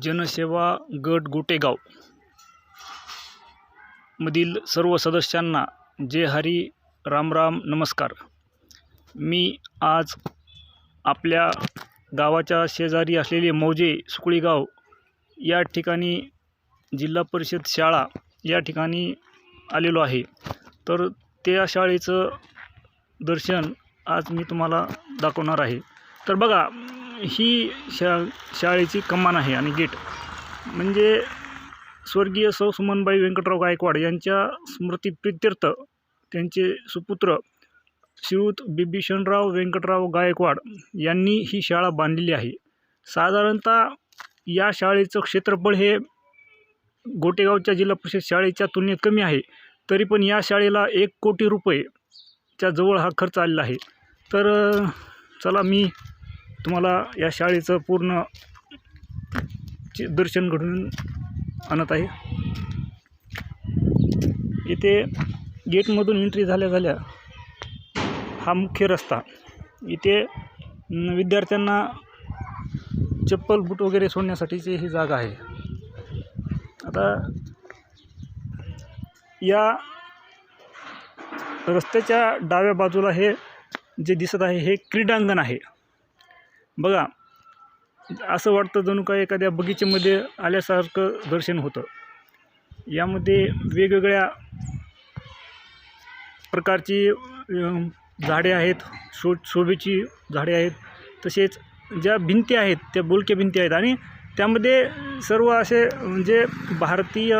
जनसेवा गट गोटेगाव मधील सर्व सदस्यांना जय हरी राम राम नमस्कार. मी आज आपल्या गावाच्या शेजारी असलेले मौजे सुकळीगाव या ठिकाणी जिल्हा परिषद शाळा या ठिकाणी आलेलो आहे. तर त्या शाळेचं दर्शन आज मी तुम्हाला दाखवणार आहे. तर बघा ही शा शाळेची कमान आहे आणि गेट. म्हणजे स्वर्गीय सौ सुमनबाई व्यंकटराव गायकवाड यांच्या स्मृतीप्रित्यर्थ त्यांचे सुपुत्र श्रीयुत बिभीषणराव व्यंकटराव गायकवाड यांनी ही शाळा बांधलेली आहे. साधारणतः या शाळेचं क्षेत्रफळ हे गोटेगावच्या जिल्हा परिषद शाळेच्या तुलनेत कमी आहे. तरी पण या शाळेला एक कोटी रुपयेच्या जवळ हा खर्च आलेला आहे. तर चला मी तुम्हाला या शाळेचं पूर्ण चे दर्शन घडून आणत आहे. इथे गेटमधून एंट्री झाल्या झाल्या हा मुख्य रस्ता. इथे विद्यार्थ्यांना चप्पल बूट वगैरे सोडण्यासाठीची ही जागा आहे. आता या रस्त्याच्या डाव्या बाजूला हे जे दिसत आहे हे क्रीडांगण आहे. बघा असं वाटतं जणू काय एखाद्या बगीचेमध्ये आल्यासारखं दर्शन होतं. यामध्ये वेगवेगळ्या प्रकारची झाडे आहेत शो शोभेची झाडे आहेत. तसेच ज्या भिंती आहेत त्या बोलक्या भिंती आहेत आणि त्यामध्ये सर्व असे म्हणजे भारतीय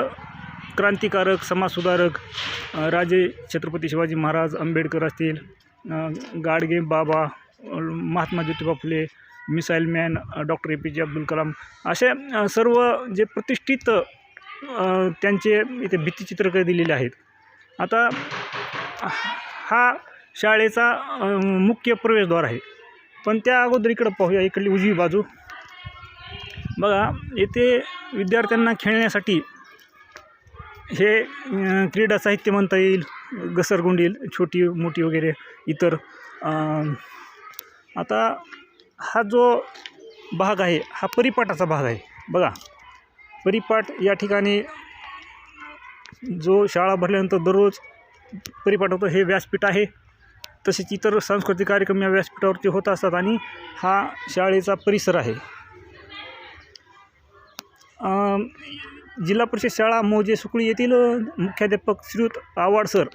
क्रांतिकारक समाजसुधारक राजे छत्रपती शिवाजी महाराज आंबेडकर असतील Gadge Baba Mahatma Jyotiba Phule missile man doctor A P J Abdul Kalam असे सर्व जे प्रतिष्ठित त्यांचे इथे भित्तीचित्रक दिलेले आहेत. आता हा शाळेचा मुख्य प्रवेशद्वार आहे. पण त्या अगोदर इकडं पाहूया इकडली उजवी बाजू. बघा येथे विद्यार्थ्यांना खेळण्यासाठी हे क्रीडा साहित्य म्हणता येईल घसरगुंडी छोटी मोठी वगैरे इतर आता हा जो भाग आहे हा परिपाठाचा भाग आहे. बघा परिपाठ या ठिकाणी जो शाळा भरल्यानंतर दररोज परिपाठ होतो हे व्यासपीठ आहे. तसेच इतर सांस्कृतिक कार्यक्रम या व्यासपीठावरती होत असतात आणि हा शाळेचा परिसर आहे. जिल्हा परिषद शाळा मोजे सुकळी येथील मुख्याध्यापक श्रीयुत आवाड सर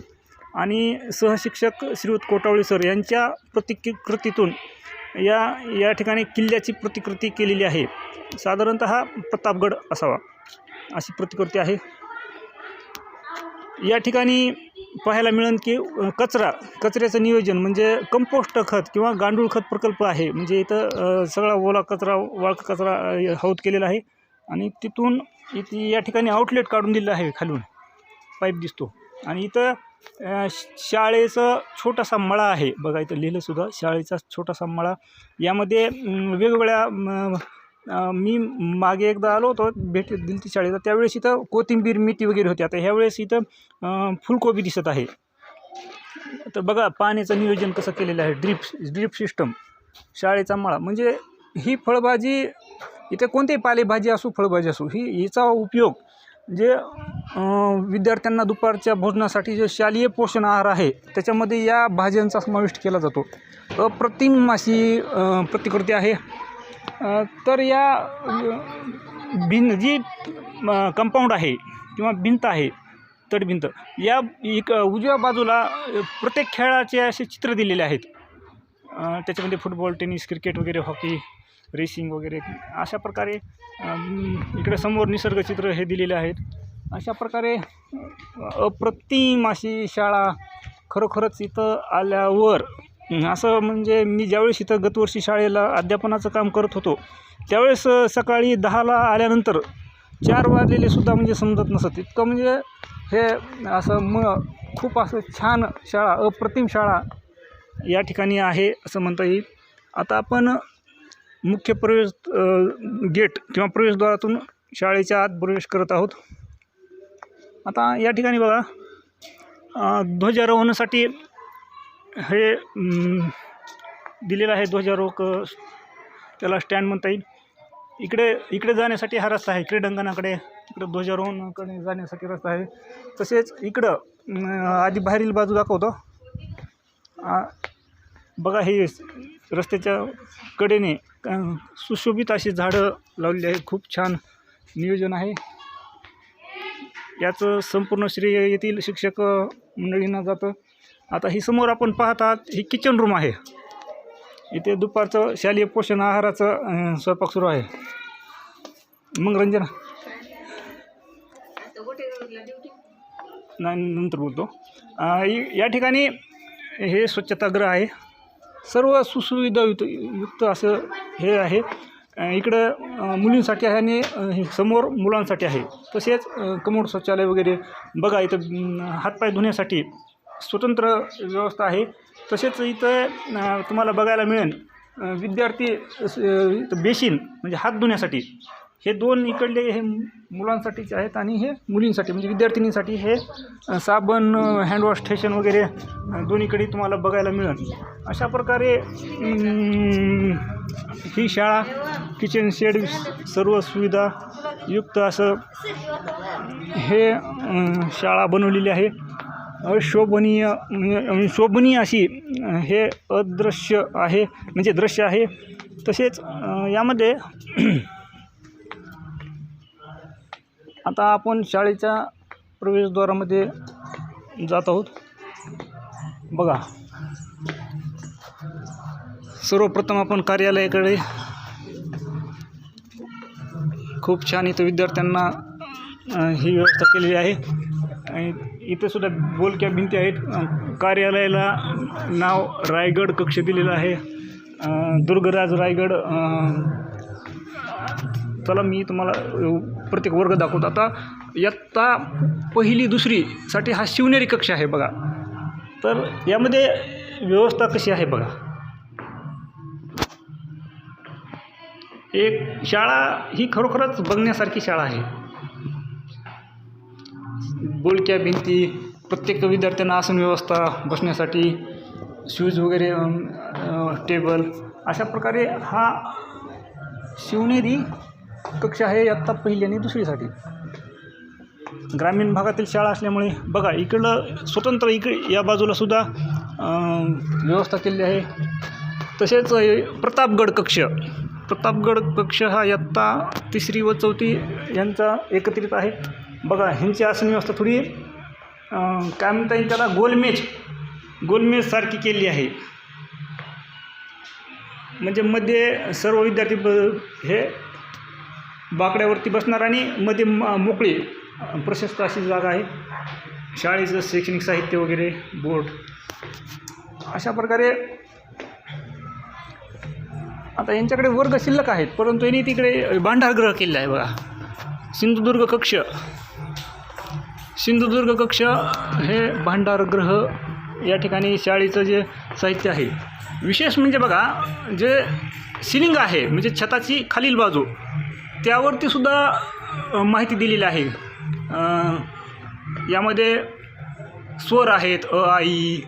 आणि सहशिक्षक श्रीयुत कोटावळे सर यांच्या प्रतिकृतीतून या या ठिकाणी किल्ल्याची प्रतिकृती केलेली आहे. साधारणतः प्रतापगड असावा अशी प्रतिकृती आहे. या ठिकाणी पाहायला मिळेल की कचरा कचऱ्याचं नियोजन म्हणजे कंपोस्ट खत किंवा गांडूळ खत प्रकल्प आहे. म्हणजे इथं सगळा ओला कचरा वाळका कचरा हौद केलेला आहे. आणि तिथून इथे या ठिकाणी आउटलेट काढून दिलेलं आहे खालून. पाईप दिसतो. आणि इथं शाळेचं छोटासा मळा आहे. बघा इथं लिहिलंसुद्धा शाळेचा छोटासा मळा. यामध्ये वेगवेगळ्या मी मागे एकदा आलो होतो भेट दिली ती शाळेला. त्यावेळेस इथं कोथिंबीर मेथी वगैरे होती. आता ह्यावेळेस इथं फुलकोबी दिसत आहे. तर बघा पाण्याचं नियोजन कसं केलेलं आहे. ड्रीप ड्रीप सिस्टम शाळेचा मळा. म्हणजे ही फळभाजी इथे कोणतीही पालेभाजी असो फळभाजी असो ही हिचा उपयोग जे विद्यार्थ्यांना दुपारच्या भोजनासाठी जे शालेय पोषण आहार आहे त्याच्यामध्ये या भाज्यांचा समाविष्ट केला जातो. अप्रतिम अशी प्रतिकृती आहे. तर या अं, भिन जी कंपाऊंड आहे किंवा भिंत आहे तडभिंत या एक उजव्या बाजूला प्रत्येक खेळाचे असे चित्र दिलेले आहेत. त्याच्यामध्ये फुटबॉल टेनिस क्रिकेट वगैरे हॉकी रेसिंग वगैरे अशा प्रकारे इकडे समोर निसर्गचित्र हे दिलेले आहेत. अशा प्रकारे अप्रतिम अशी शाळा खरोखरच इथं आल्यावर असं म्हणजे मी ज्यावेळेस इथं गतवर्षी शाळेला अध्यापनाचं काम करत होतो त्यावेळेस सकाळी दहाला आल्यानंतर चार वाजलेले सुद्धा म्हणजे समजत नसत. इतकं म्हणजे हे असं म खूप असं छान शाळा अप्रतिम शाळा या ठिकाणी आहे असं म्हणता येईल. आता आपण मुख्य प्रवेश गेट किंवा प्रवेशद्वारातून शाळेच्या आत प्रवेश करत आहोत. आता या ठिकाणी बघा ध्वजारोहणासाठी हे दिलेलं आहे ध्वजारोहक त्याला स्टँड म्हणता येईल. इकडे इकडे जाण्यासाठी हा रस्ता आहे क्रीडांगणाकडे इकडे ध्वजारोहणाकडे जाण्यासाठी रस्ता आहे. तसेच इकडं आधी बाहेरील बाजू दाखवतो. बघा हे रस्त्याच्या कडेने सुशोभित अशी झाडं लावलेली आहे खूप छान नियोजन आहे. याचं संपूर्ण श्रेय येथील शिक्षक मंडळींना जातं. आता ही समोर आपण पाहत आहात ही किचन रूम आहे. इथे दुपारचं शालेय पोषण आहाराचं स्वयंपाक सुरू आहे. मग रंजना. नाही नंतर बोलतो. या ठिकाणी हे स्वच्छतागृह आहे. सर्व सुसुविधा युक्त युक्त असं हे आहे. इकडं मुलींसाठी आहे आणि हे समोर मुलांसाठी आहे. तसेच कमोड शौचालय वगैरे बघा इथं हातपाय धुण्यासाठी स्वतंत्र व्यवस्था आहे. तसेच इथं तुम्हाला बघायला मिळेल विद्यार्थी अं, इथं बेसिन म्हणजे हात धुण्यासाठी हे दोन इकडले हे मुलांसाठीचे आहेत आणि हे मुलींसाठी म्हणजे विद्यार्थिनींसाठी हे साबण हँडवॉश स्टेशन वगैरे दोन्हीकडे तुम्हाला बघायला मिळेल. अशा प्रकारे ही शाळा किचन शेड सर्व सुविधा युक्त असं हे शाळा बनवलेली आहे. अशोभनीय म्हणजे शोभनीय अशी हे अदृश्य आहे म्हणजे दृश्य आहे. तसेच यामध्ये आता आपण शाळेच्या प्रवेशद्वारामध्ये जात आहोत. बघा. सर्वप्रथम आपण कार्यालयाकडे खूप छान इथं विद्यार्थ्यांना ही व्यवस्था केलेली आहे. आणि इथेसुद्धा बोलक्या भिंती आहेत. कार्यालयाला नाव रायगड कक्ष दिलेलं आहे. दुर्गराज रायगड चला मी तुम्हाला प्रत्येक वर्ग दाखवतो. आता इयत्ता पहिली दुसरीसाठी हा शिवनेरी कक्ष आहे बघा. तर यामध्ये व्यवस्था कशी आहे बघा. एक शाळा ही खरोखरच बघण्यासारखी शाळा आहे. बोलक्या भिंती प्रत्येक विद्यार्थ्यांना आसन व्यवस्था बसण्यासाठी शूज वगैरे टेबल अशा प्रकारे हा शिवनेरी कक्ष आहे आत्ता पहिली आणि दुसरीसाठी. ग्रामीण भागातील शाळा असल्यामुळे बघा इकडं स्वतंत्र इकडे या बाजूला सुद्धा व्यवस्था केलेली आहे. तसेच प्रतापगड कक्ष. प्रतापगड कक्ष हा इयत्ता तिसरी व चौथी यांचा एकत्रित आहे. बघा ह्यांची आसन व्यवस्था थोडी काय म्हणता येईल त्याला? गोलमेज. गोलमेजसारखी केली आहे. म्हणजे मध्ये सर्व विद्यार्थी ब हे बाकड्यावरती बसणार आणि मध्ये मोकळी प्रशस्त अशी जागा आहे. शाळेचं शैक्षणिक साहित्य वगैरे बोर्ड. अशा प्रकारे आता यांच्याकडे वर्ग शिल्लक आहेत परंतु यांनी तिकडे भांडारगृह केलेला आहे बघा. सिंधुदुर्ग कक्ष. सिंधुदुर्ग कक्ष हे भांडारगृह या ठिकाणी शाळेचं जे साहित्य आहे. विशेष म्हणजे बघा जे सिलिंग आहे म्हणजे छताची खालील बाजू. त्यावरती सुद्धा माहिती दिलेली आहे. यामध्ये स्वर आहेत अ आई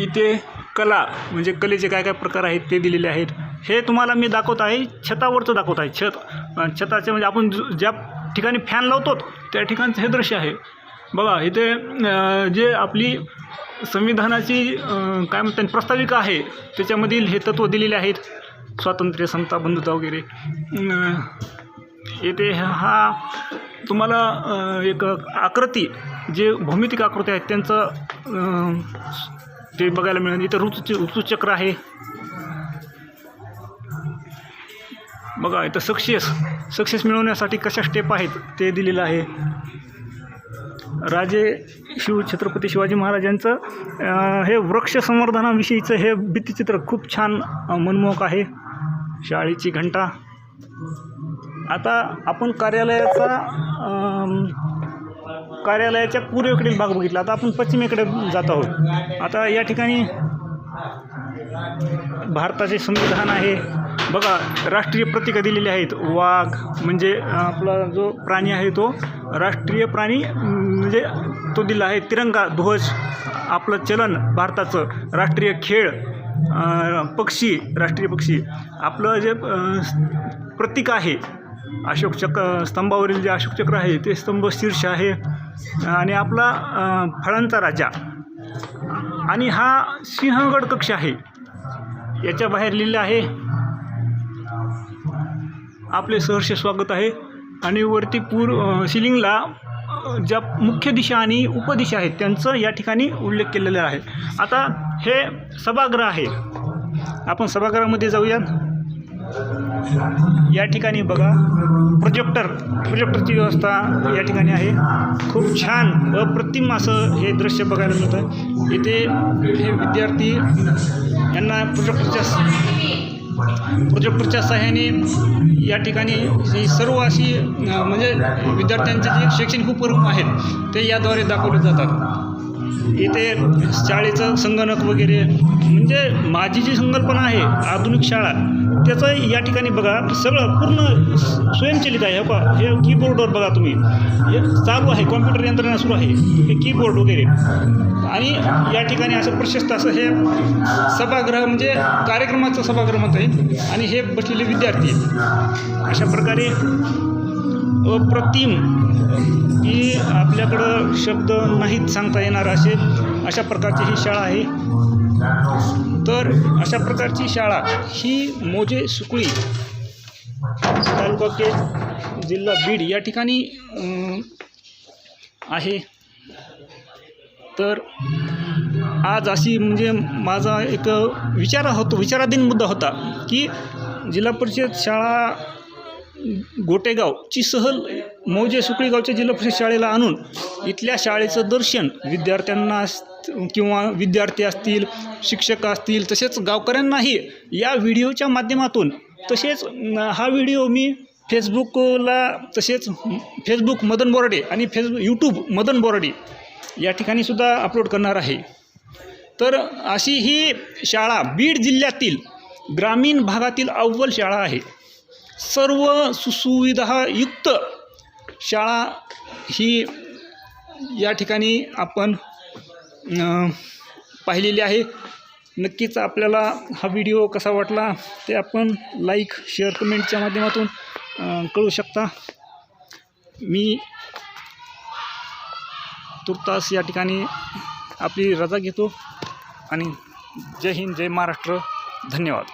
इथे कला म्हणजे कलेचे काय काय प्रकार आहेत ते दिलेले आहेत. हे तुम्हाला मी दाखवत आहे छतावरचं दाखवत आहे. छत छताचे म्हणजे आपण ज्या ठिकाणी फॅन लावतो त्या ठिकाणचं हे दृश्य आहे. बघा इथे जे आपली संविधानाची काय म्हणतात प्रस्ताविका आहे त्याच्यामधील हे तत्त्व दिलेले आहेत. स्वातंत्र्य समता बंधुता वगैरे. येथे हा तुम्हाला एक आकृती जे भौमितिक आकृती आहेत त्यांचं ते बघायला मिळेल. इथं ऋतूचे ऋतूचक्र आहे. बघा इथं सक्सेस सक्सेस मिळवण्यासाठी कशा स्टेप आहेत ते दिलेलं आहे. राजे शिव छत्रपती शिवाजी महाराजांचं हे वृक्ष संवर्धनाविषयीचं हे भित्तिचित्र खूप छान मनमोहक आहे. शाळेची घंटा. आता आपण कार्यालयाचा कार्यालयाच्या पूर्वेकडील भाग बघितला. आता आपण पश्चिमेकडे जात आहोत. आता या ठिकाणी भारताचे संविधान आहे. बघा राष्ट्रीय प्रतीकं दिलेली आहेत. वाघ म्हणजे आपला जो प्राणी आहे तो राष्ट्रीय प्राणी म्हणजे तो दिला आहे. तिरंगा ध्वज आपलं चलन भारताचं राष्ट्रीय खेळ पक्षी राष्ट्रीय पक्षी. आपलं जे प्रतीक आहे अशोक चक्र स्तंभावरील जे अशोक चक्र आहे ते स्तंभ शीर्ष आहे. आणि आपला फळांचा राजा. आणि हा सिंहगड कक्ष आहे. याच्या बाहेर लिहिलं आहे आपले सहर्ष स्वागत आहे. आणि वरती पूर शिलिंगला सिलिंगला ज्या मुख्य दिशा आणि उपदिशा आहेत त्यांचं या ठिकाणी उल्लेख केलेला आहे. आता हे सभागृह आहे. आपण सभागृहामध्ये जाऊयात. या ठिकाणी बघा प्रोजेक्टर प्रोजेक्टरची व्यवस्था या ठिकाणी आहे. खूप छान अप्रतिम असं हे दृश्य बघायला मिळतं इथे हे विद्यार्थी यांना प्रोजेक्टरच्या प्रोजेक्टरच्या सहाय्याने या ठिकाणी ही सर्व अशी म्हणजे विद्यार्थ्यांचे जे शैक्षणिक उपक्रम आहेत ते याद्वारे दाखवले जातात. इथे शाळेचं संगणक वगैरे म्हणजे माझी जी संकल्पना आहे आधुनिक शाळा त्याचं या ठिकाणी बघा सगळं पूर्ण स्वयंचलित आहे हो बा हे कीबोर्डवर बघा तुम्ही. हे चालू आहे कॉम्प्युटर यंत्रणा सुरू आहे. हे कीबोर्ड वगैरे. आणि या ठिकाणी असं प्रशस्त असं हे सभागृह म्हणजे कार्यक्रमाचं सभागृह आहे आणि हे बसलेले विद्यार्थी आहेत. अशा प्रकारे अप्रतिम की आपल्याकडं शब्द नाहीत सांगता येणार असे अशा प्रकारची ही शाळा आहे. तर अशा प्रकारची शाळा ही मोजे सुकळी तालुका केज जिल्हा बीड या ठिकाणी आहे. तर आज अशी म्हणजे माझा एक विचार होतो विचाराधीन मुद्दा होता की जिल्हा परिषद शाळा गोटेगावची सहल मौजे सुकळी गावच्या जिल्हा परिषद शाळेला आणून इथल्या शाळेचं दर्शन विद्यार्थ्यांना किंवा विद्यार्थी असतील शिक्षक असतील तसेच गावकऱ्यांनाही या व्हिडिओच्या माध्यमातून तसेच हा व्हिडिओ मी फेसबुकला तसेच फेसबुक मदन बोराडे आणि फेसबुक यूट्यूब मदन बोराडे या ठिकाणी सुद्धा अपलोड करणार आहे. तर अशी ही शाळा बीड जिल्ह्यातील ग्रामीण भागातील अव्वल शाळा आहे. सर्व सुसुविधायुक्त शाळा ही या ठिकाणी आपण पाहिलेली आहे. नक्कीच आपल्याला हा व्हिडिओ कसा वाटला ते आपण लाईक शेअर कमेंटच्या माध्यमातून कळू शकता. मी तुर्तास या ठिकाणी आपली रजा घेतो आणि जय हिंद जय महाराष्ट्र. धन्यवाद.